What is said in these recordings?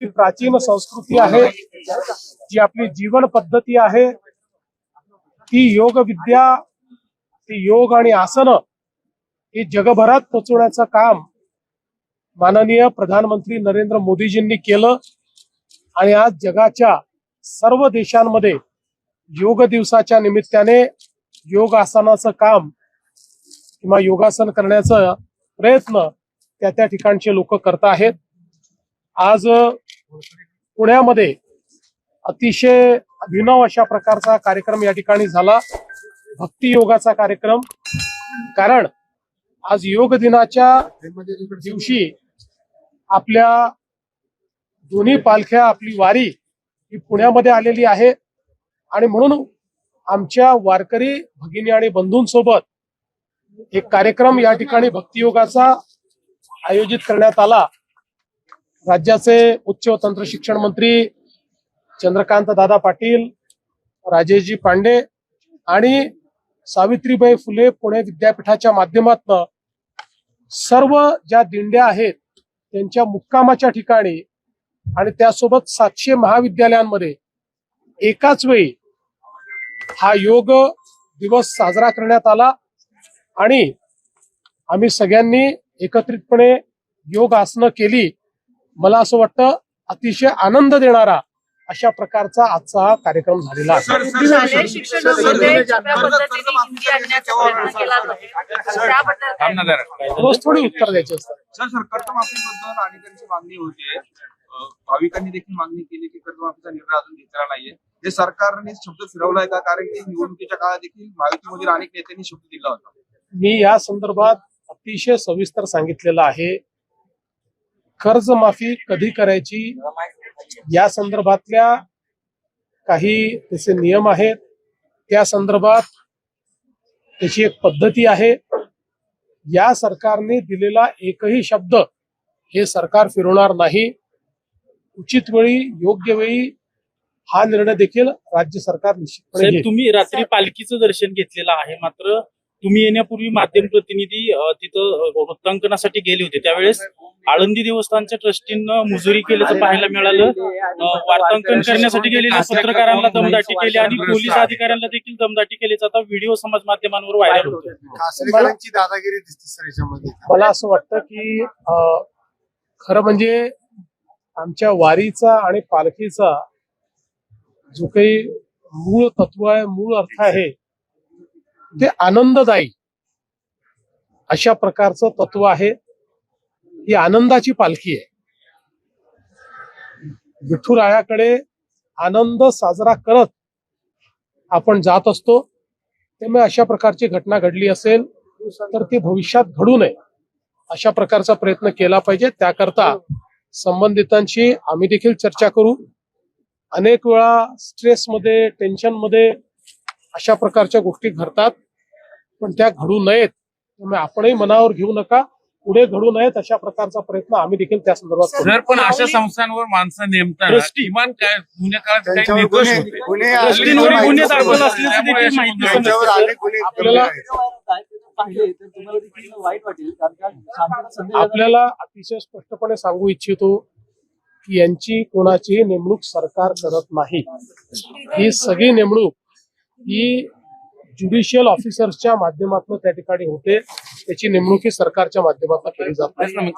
ती प्राचीन संस्कृती आहे जी आपली जीवन पद्धती आहे. ती योग विद्या ती योग आणि आसनं ही जगभरात पोचवण्याचं काम माननीय प्रधानमंत्री नरेंद्र मोदीजींनी केलं. आणि आज जगाच्या सर्व देशांमध्ये योग दिवसाच्या निमित्ताने योग आसनाचं काम किंवा योगासन करण्याचा प्रयत्न त्या त्या ठिकाणचे लोक करत आहेत. आज पुण्यामध्ये अतिशय अभिनव अशा प्रकारचा कार्यक्रम या ठिकाणी झाला. भक्ती योगाचा कार्यक्रम. कारण आज योग दिनाच्या दिवशी आपल्या दोन्ही पालख्या आपली वारी ही पुण्यामध्ये आलेली आहे. आणि म्हणून आमच्या वारकरी भगिनी आणि बंधूंसोबत एक कार्यक्रम या ठिकाणी भक्तियोगाचा आयोजित करण्यात आला. राज्याचे उच्च व तंत्र शिक्षण मंत्री चंद्रकांत दादा पाटील राजेशजी पांडे आणि सावित्रीबाई फुले पुणे विद्यापीठाच्या माध्यमातून सर्व ज्या दिंड्या आहेत त्यांच्या मुक्कामाच्या ठिकाणी आणि त्यासोबत सातशे महाविद्यालयांमध्ये एकाच वेळी हा योग दिवस साजरा करण्यात आला आणि आम्ही सगळ्यांनी एकत्रितपणे योग आसनं केली. मला असं वाटतं अतिशय आनंद देणारा अशा प्रकारचा आजचा हा कार्यक्रम झालेला आहे. शालेय शिक्षणामध्ये सोप्या पद्धतीने हिंदी आणण्याचा प्रयत्न केला जातो त्याबद्दल काय? रोज थोडी उत्तर द्यायची असतात. सर सर कर्जमाफीबद्दल अनेकांची मागणी होते. अं, भाविकांनी देखील मागणी केली की कर्जमाफीचा निर्णय अजून घेतलेला नाहीये. हे सरकारने शब्द फिरवलाय का? कारण की निवडणुकीच्या काळात देखील महायुतीमधील अनेक नेत्यांनी शब्द दिला होता. मी या संदर्भात अतिशय सविस्तर सांगितलेलं आहे. कर्जमाफी कधी करायची? या संदर्भातल्या काही त्याचे नियम आहेत. त्या संदर्भात त्याची एक पद्धती आहे. या सरकारने दिलेला एकही शब्द हे सरकार फिरवणार नाही. उचित वेळी योग्य वेळी हा निर्णय देखील राज्य सरकार निश्चितपणे घेईल. तुम्ही रात्री पालखीचं दर्शन घेतलेलं आहे मात्र तुम्ही येण्यापूर्वी माध्यम प्रतिनिधी अ, तिथं वृत्तांकनासाठी गेले होते. त्यावेळेस आळंदी देवस्थानच्या ट्रस्टीनं मुजुरी केल्याचं पाहायला मिळालं. वार्तांकन करण्यासाठी गेलेल्या पत्रकारांना दमदाटी केली आणि पोलीस अधिकाऱ्यांना देखील दमदाटी केल्याचा आता व्हिडिओ समाज माध्यमांवर व्हायरल होतो. दादागिरी दिसते सर याच्यामध्ये. मला असं वाटतं की खरं म्हणजे आमच्या वारीचा आणि पालखीचा जो काही मूळ तत्व आहे मूळ अर्थ आहे ते आनंददायी. अशा प्रकारचं तत्व आहे. ही आनंदाची पालखी आहे. विठुरायाकडे आनंद साजरा करत आपण जात असतो. त्यामुळे अशा प्रकारची घटना घडली असेल तर ती भविष्यात घडू नये. अशा प्रकारचा प्रयत्न केला पाहिजे. त्याकरता संबंधितांशी आम्ही देखील चर्चा करू. अनेक वेळा स्ट्रेसमध्ये टेन्शनमध्ये अशा प्रकारच्या गोष्टी घडतात पण त्या घडू नयेत. त्यामुळे आपणही मनावर घेऊ नका. पुढे घडू नयेत अशा प्रकारचा प्रयत्न आम्ही देखील त्या संदर्भात करू. जर पण अशा संस्थांवर माणसं. किमान काय जुन्या काळात संदेश आपल्याला अतिशय स्पष्टपणे सांगू इच्छितो की यांची कोणाची नेमणूक सरकार करत नाही. ही सगळी नेमणूक ही ज्युडिशियल ऑफिसर्सच्या माध्यमातून त्या ठिकाणी होते. त्याची नेमणूक ही सरकारच्या माध्यमातून केली जात नाही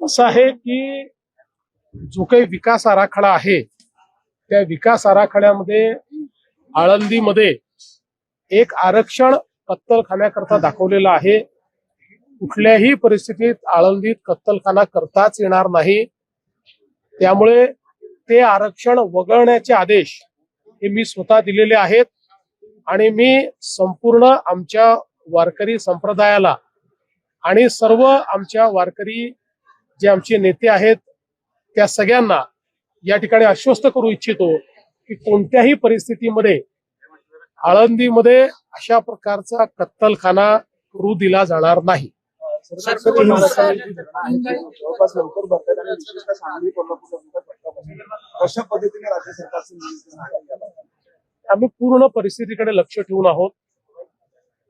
असं आहे की जो काही विकास आराखडा आहे त्या विकास आराखड्यामध्ये आळंदीमध्ये एक आरक्षण कत्तलखान्याकरता दाखवलेलं आहे. कुठल्याही परिस्थितीत आळंदीत कत्तलखाना करताच येणार नाही. त्यामुळे ते आरक्षण वगळण्याचे आदेश हे मी स्वतः दिलेले आहेत. आणि मी संपूर्ण आमच्या वारकरी संप्रदायाला आणि सर्व आमच्या वारकरी जे आमचे नेते आहेत त्या सगळ्यांना या ठिकाणी आश्वस्त करू इच्छितो की कोणत्याही परिस्थितीमध्ये आळंदीमध्ये अशा प्रकारचा कत्तलखाना करू दिला जाणार नाही. जवळपास लवकर भरतात आणि विशेषतः सांगली कोल्हापूर पद्धतीने राज्य सरकारचं? आम्ही पूर्ण परिस्थितीकडे लक्ष ठेवून आहोत.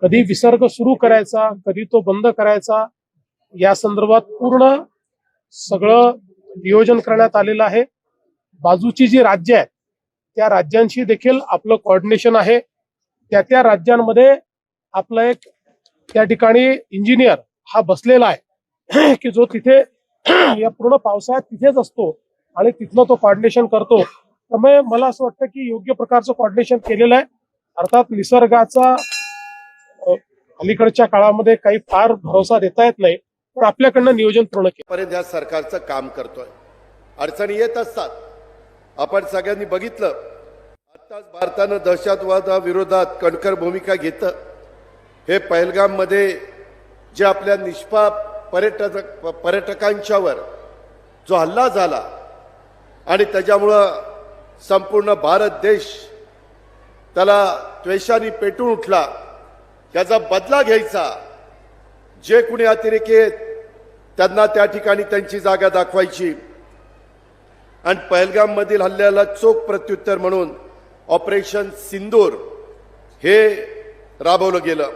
कधी विसर्ग सुरू करायचा कधी तो बंद करायचा या संदर्भात पूर्ण सगळं नियोजन करण्यात आलेलं आहे. बाजूची जी राज्य आहेत त्या राज्यांशी देखील आपलं कॉर्डिनेशन आहे. त्या त्या राज्यांमध्ये आपला एक त्या ठिकाणी इंजिनियर हा बसलेला आहे. की जो तिथे या पूर्ण पावसाळ्यात तिथेच असतो आणि तिथनं तो कॉर्डिनेशन करतो. त्यामुळे मला असं वाटतं की योग्य प्रकारचं कॉर्डिनेशन केलेलं आहे. अर्थात निसर्गाचा अलीकडच्या काळामध्ये काही फार भरोसा देता येत नाही. पण आपल्याकडनं नियोजन पूर्ण केलं. या सरकारचं काम करतोय. अडचणी येत असतात. आपण सगळ्यांनी बघितलं. आत्ताच भारतानं दहशतवादाविरोधात कणखर भूमिका घेतं हे पहलगाममध्ये जे आपल्या निष्पाप पर्यटक पर्यटकांच्यावर जो हल्ला झाला आणि त्याच्यामुळं संपूर्ण भारत देश त्याला द्वेषाने पेटून उठला त्याचा बदला घ्यायचा जे कुणी अतिरेकी आहेत त्यांना त्या ठिकाणी त्यांची जागा दाखवायची. आणि पहलगाममधील हल्ल्याला चोख प्रत्युत्तर म्हणून ऑपरेशन सिंदूर हे राबवलं गेलं.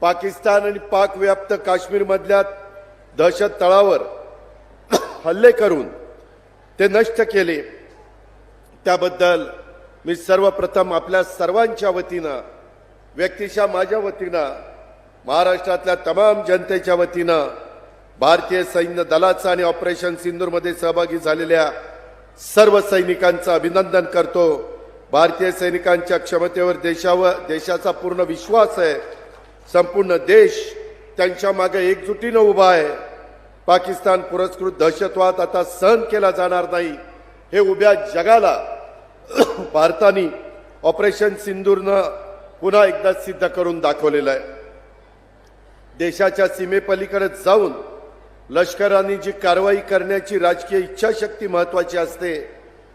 पाकिस्तान आणि पाक व्याप्त काश्मीरमधल्या दहशत तळावर हल्ले करून ते नष्ट केले. त्याबद्दल मी सर्वप्रथम आपल्या सर्वांच्या वतीनं व्यक्तिशा माझ्या वतीनं महाराष्ट्रातल्या तमाम जनतेच्या वतीनं भारतीय सैन्य दलाचा आणि ऑपरेशन सिंदूरमध्ये सहभागी झालेल्या सर्व सैनिकांचं अभिनंदन करतो. भारतीय सैनिकांच्या क्षमतेवर देशावर देशाचा पूर्ण विश्वास आहे. संपूर्ण देश त्यांच्या मागे एकजुटीनं उभा आहे. पाकिस्तान पुरस्कृत दहशतवाद आता सहन केला जाणार नाही. हे उभ्या जगाला भारताने ऑपरेशन सिंदूरनं पुन्हा एकदा सिद्ध करून दाखवलेलं आहे. देशाच्या सीमेपलीकडे जाऊन लष्कराने जी कारवाई करण्याची राजकीय इच्छाशक्ती महत्वाची असते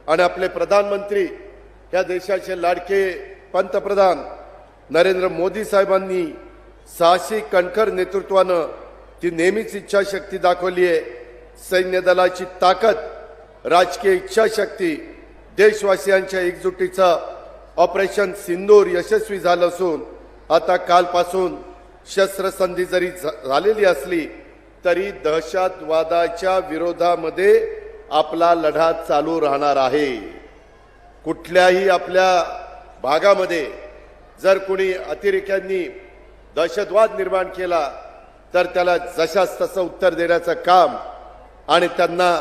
आणि आपले प्रधानमंत्री या देशाचे लाडके पंतप्रधान नरेंद्र मोदी साहेबांनी साहसी कणखर नेतृत्वानं ती नेहमीच इच्छाशक्ती दाखवली आहे सैन्य दलाची ताकद राजकीय इच्छाशक्ती देशवासियांच्या एकजुटीचा ऑपरेशन सिंदूर यशस्वी झालं असून आता कालपासून शस्त्रसंधी जरी झालेली असली तरी दहशतवादाच्या विरोधामध्ये आपला लढा चालू राहणार आहे. कुठल्याही आपल्या भागामध्ये जर कोणी अतिरेक्यांनी दहशतवाद निर्माण केला तर त्याला जशास तसं उत्तर देण्याचं काम आणि त्यांना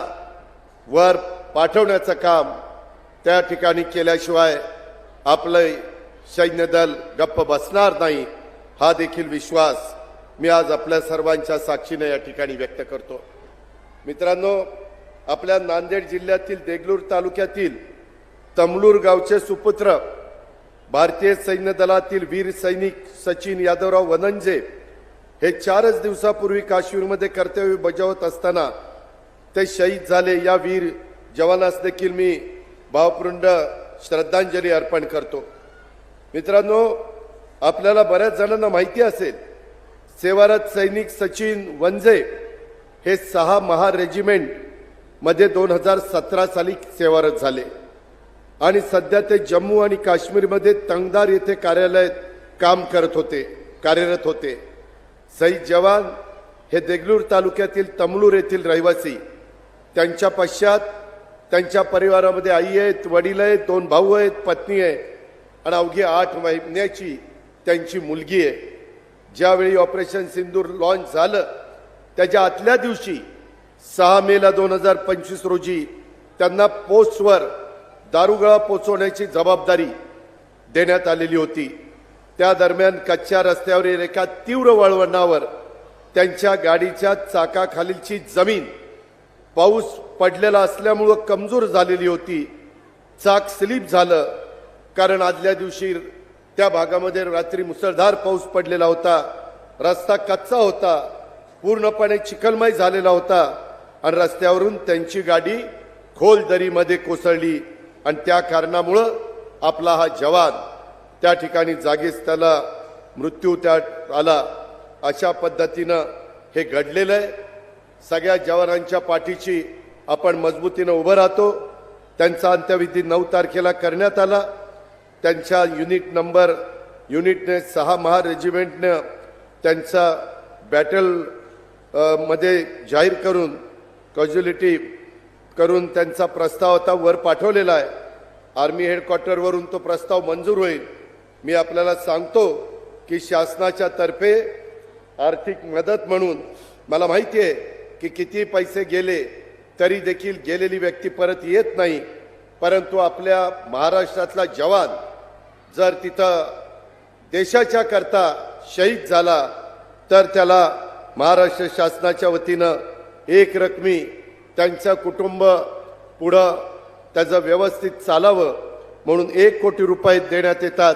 वर पाठवण्याचं काम त्या ठिकाणी केल्याशिवाय आपलं सैन्य दल गप्प बसणार नाही हा देखील विश्वास मी आज आपल्या सर्वांच्या साक्षीने या ठिकाणी व्यक्त करतो. मित्रांनो आपल्या नांदेड जिल्ह्यातील देगलूर तालुक्यातील तमलूर गावचे सुपुत्र भारतीय सैन्य दलातील वीर सैनिक सचिन यादवराव वनंजे हे चारच दिवसापूर्वी काश्मीरमध्ये कर्तव्य बजावत असताना ते शहीद झाले. या वीर जवानास देखील मी भावपूर्ण श्रद्धांजली अर्पण करतो. मित्रांनो आपल्याला बऱ्याच जणांना माहिती असेल सेवारत सैनिक सचिन वंजे हे सहा महा रेजिमेंटमध्ये दोन हजार सतरा साली सेवारत झाले. आणि सध्या ते जम्मू आणि काश्मीरमध्ये तंगदार येथे कार्यालयात काम करत होते कार्यरत होते. सई जवान हे देगलूर तालुक्यातील तमलूर येथील रहिवासी. त्यांच्या पश्चात त्यांच्या परिवारामध्ये आई आहेत वडील आहेत दोन भाऊ आहेत पत्नी आहे. आणि अवघी आठ महिन्याची त्यांची मुलगी आहे. ज्यावेळी ऑपरेशन सिंदूर लॉन्च झालं त्याच्या आतल्या दिवशी सहा मेला दोन हजार पंचवीस रोजी त्यांना पोस्टवर दारुगळा पोचवण्याची जबाबदारी देण्यात आलेली होती. त्या दरम्यान कच्च्या रस्त्यावरील एका तीव्र वळवणावर त्यांच्या गाडीच्या चाकाखालीलची जमीन पाऊस पडलेला असल्यामुळं कमजोर झालेली होती. चाक स्लिप झालं कारण आदल्या दिवशी त्या भागामध्ये रात्री मुसळधार पाऊस पडलेला होता. रस्ता कच्चा होता. पूर्णपणे चिखलमय झालेला होता आणि रस्त्यावरून त्यांची गाडी खोल दरीमध्ये कोसळली. आणि त्या कारणामुळं आपला हा जवान त्या ठिकाणी जागीच त्याला मृत्यू त्या आला. अशा पद्धतीनं हे घडलेलं आहे. सगळ्या जवानांच्या पाठीची आपण मजबूतीनं उभं राहतो. त्यांचा अंत्यविधी नऊ तारखेला करण्यात आला. त्यांच्या युनिट नंबर युनिटने सहा महा रेजिमेंटनं त्यांचा बॅटलमध्ये जाहीर करून कॉज्युलिटी करून त्यांचा प्रस्ताव आता वर पाठवलेला आहे. आर्मी हेडक्वार्टरवरून तो प्रस्ताव मंजूर होईल. मी आपल्याला सांगतो की शासनाच्या तर्फे आर्थिक मदत म्हणून मला माहिती आहे की किती पैसे गेले तरी देखील गेलेली व्यक्ती परत येत नाही. परंतु आपल्या महाराष्ट्रातला जवान जर तिथं देशाच्या करता शहीद झाला तर त्याला महाराष्ट्र शासनाच्या वतीनं एक रकमी त्यांचं कुटुंब पुढं त्याचं व्यवस्थित चालावं म्हणून एक कोटी रुपये देण्यात येतात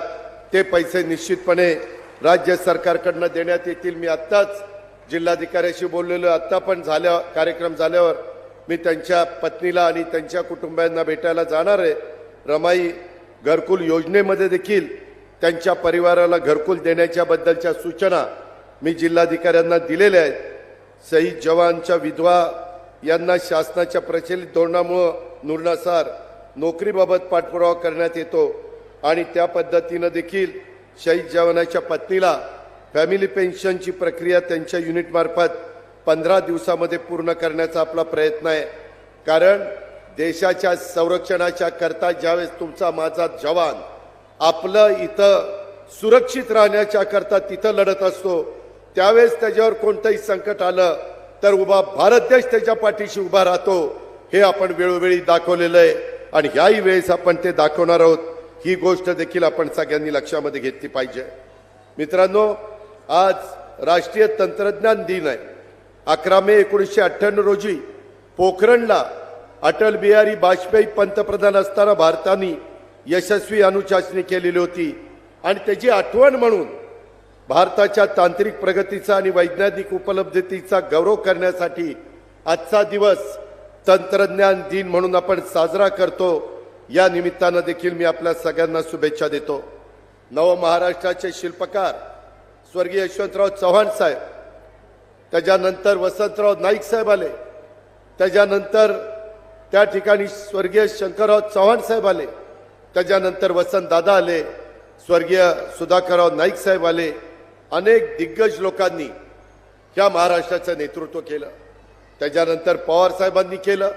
ते पैसे निश्चितपणे राज्य सरकारकडनं देण्यात येतील. मी आत्ताच जिल्हाधिकाऱ्याशी बोललेलो आत्ता पण झाल्या कार्यक्रम झाल्यावर मी त्यांच्या पत्नीला आणि त्यांच्या कुटुंबियांना भेटायला जाणार आहे. रमाई घरकुल योजनेमध्ये देखील त्यांच्या परिवाराला घरकुल देण्याच्याबद्दलच्या सूचना मी जिल्हाधिकाऱ्यांना दिलेल्या आहेत. शहीद जवानच्या विधवा यांना शासनाच्या प्रचलित धोरणामुळं नुरणासार नोकरीबाबत पाठपुरावा करण्यात येतो आणि त्या पद्धतीनं देखील शहीद जवानाच्या पत्नीला फॅमिली पेन्शनची प्रक्रिया त्यांच्या युनिटमार्फत पंधरा दिवसामध्ये पूर्ण करण्याचा आपला प्रयत्न आहे. कारण देशाच्या संरक्षणाच्या करता ज्यावेळेस तुमचा माझा जवान आपलं इथं सुरक्षित राहण्याच्या करता तिथं लढत असतो त्यावेळेस त्याच्यावर कोणतंही संकट आलं तर उभा भारत देश त्याच्या पाठीशी उभा राहतो. हे आपण वेळोवेळी दाखवलेलं आहे. आणि ह्याही वेळेस आपण ते दाखवणार आहोत. ही गोष्ट देखील आपण सगळ्यांनी लक्षामध्ये घेतली पाहिजे. मित्रांनो आज राष्ट्रीय तंत्रज्ञान दिन आहे. अकरा मे एकोणीसशे अठ्ठ्याण्णव रोजी पोखरणला अटल बिहारी वाजपेयी पंतप्रधान असताना भारताने यशस्वी अनुशासनी केलेली होती. आणि त्याची आठवण म्हणून भारताच्या तांत्रिक प्रगतीचा आणि वैज्ञानिक उपलब्धतेचा गौरव करण्यासाठी आजचा दिवस तंत्रज्ञान दिन म्हणून आपण साजरा करतो. या निमित्तानं देखील मी आपल्या सगळ्यांना शुभेच्छा देतो. नव महाराष्ट्राचे शिल्पकार स्वर्गीय यशवंतराव चव्हाण साहेब त्याच्यानंतर वसंतराव नाईक साहेब आले. त्याच्यानंतर त्या ठिकाणी स्वर्गीय शंकरराव चव्हाण साहेब आले. त्याच्यानंतर वसंत दादा आले. स्वर्गीय सुधाकरराव नाईक साहेब आले. अनेक दिग्गज लोकांनी या महाराष्ट्राचं नेतृत्व केलं. त्याच्यानंतर पवार साहेबांनी केलं.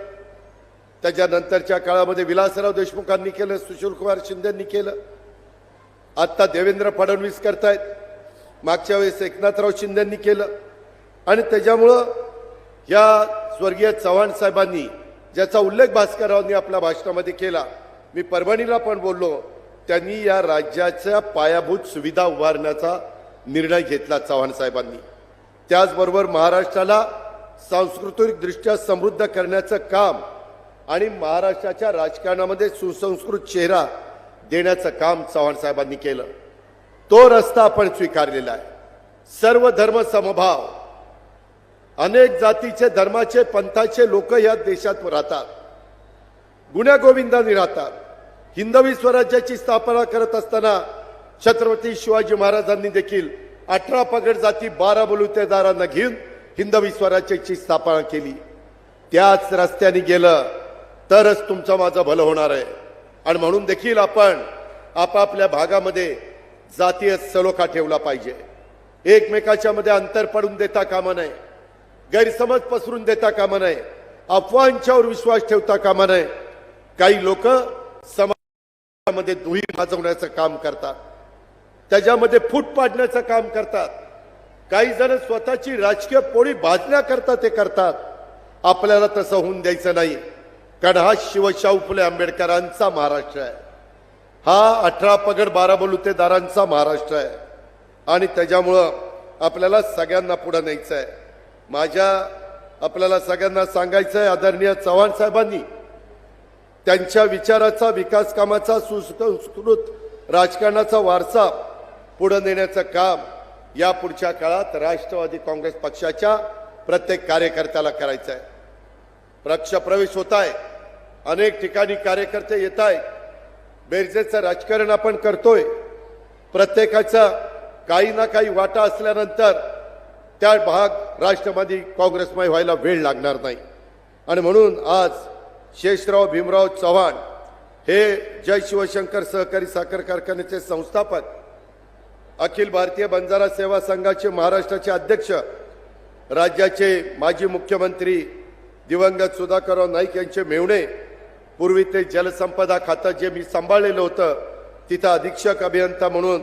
त्याच्यानंतरच्या काळामध्ये विलासराव देशमुखांनी केलं सुशीलकुमार शिंदेंनी केलं. आत्ता देवेंद्र फडणवीस करतायत. मागच्या वेळेस एकनाथराव शिंदेंनी केलं. आणि त्याच्यामुळं या स्वर्गीय चव्हाण साहेबांनी ज्याचा उल्लेख भास्कररावांनी आपल्या भाषणामध्ये केला मी परभणीला पण बोललो त्यांनी या राज्याच्या पायाभूत सुविधा उभारण्याचा निर्णय घेतला चव्हाण साहेबांनी. त्याचबरोबर महाराष्ट्राला सांस्कृतिकदृष्ट्या समृद्ध करण्याचं काम आणि महाराष्ट्राच्या राजकारणामध्ये सुसंस्कृत चेहरा देण्याचं काम चव्हाण साहेबांनी केलं. तो रस्ता आपण स्वीकारलेला आहे. सर्व धर्म समभाव अनेक जातीचे धर्माचे पंथाचे लोक या देशात राहतात. गुण्यागोविंदाने राहतात. हिंदवी स्वराज्याची स्थापना करत असताना छत्रपती शिवाजी महाराजांनी देखील अठरा पगड जाती बारा बलुतेदारांना घेऊन हिंदवी स्वराज्याची स्थापना केली. त्याच रस्त्याने गेलं तरच तुमचं माझं भलं होणार आहे. आणि म्हणून देखील आपण आपापल्या भागामध्ये जातीय सलोखा ठेवला पाहिजे. एकमेकाच्या मध्ये अंतर पडून देता कामा नये. गैरसमज पसरून देता कामा नये. अफवांच्यावर विश्वास ठेवता कामा नये. काही लोक समाजामध्ये दुही माजवण्याचं काम करतात. त्याच्यामध्ये फूट पाडण्याचं काम करतात. काही जण स्वतःची राजकीय पोळी भाजण्याकरता ते करतात. आपल्याला तसं होऊन द्यायचं नाही. कारण हा शिवशाहू फुले आंबेडकरांचा महाराष्ट्र आहे. हा अठरा पगड बारा बलुतेदारांचा महाराष्ट्र आहे. आणि त्याच्यामुळं आपल्याला सगळ्यांना पुढं न्यायचं आहे. माझ्या आपल्याला सगळ्यांना सांगायचं आहे आदरणीय चव्हाण साहेबांनी त्यांच्या विचाराचा विकास कामाचा सुसंस्कृत राजकारणाचा वारसा पुढे नेण्याचं काम या पुढच्या काळात राष्ट्रवादी काँग्रेस पक्षाच्या प्रत्येक कार्यकर्त्याला करायचं आहे. पक्ष प्रवेश होत आहे. अनेक ठिकाणी कार्यकर्ते येत आहेत. बेरजेचं राजकारण आपण करतोय. प्रत्येकाचा काही ना काही वाटा असल्यानंतर त्या भाग राष्ट्रवादी काँग्रेसमय व्हायला वेळ लागणार नाही. आणि म्हणून आज शेषराव भीमराव चव्हाण हे जय शिवशंकर सहकारी साखर कारखान्याचे संस्थापक अखिल भारतीय बंजारा सेवा संघाचे महाराष्ट्राचे अध्यक्ष राज्याचे माजी मुख्यमंत्री दिवंगत सुधाकरराव नाईक यांचे मेवणे पूर्वी ते जलसंपदा खातं जे मी सांभाळलेलं होतं तिथं अधीक्षक अभियंता म्हणून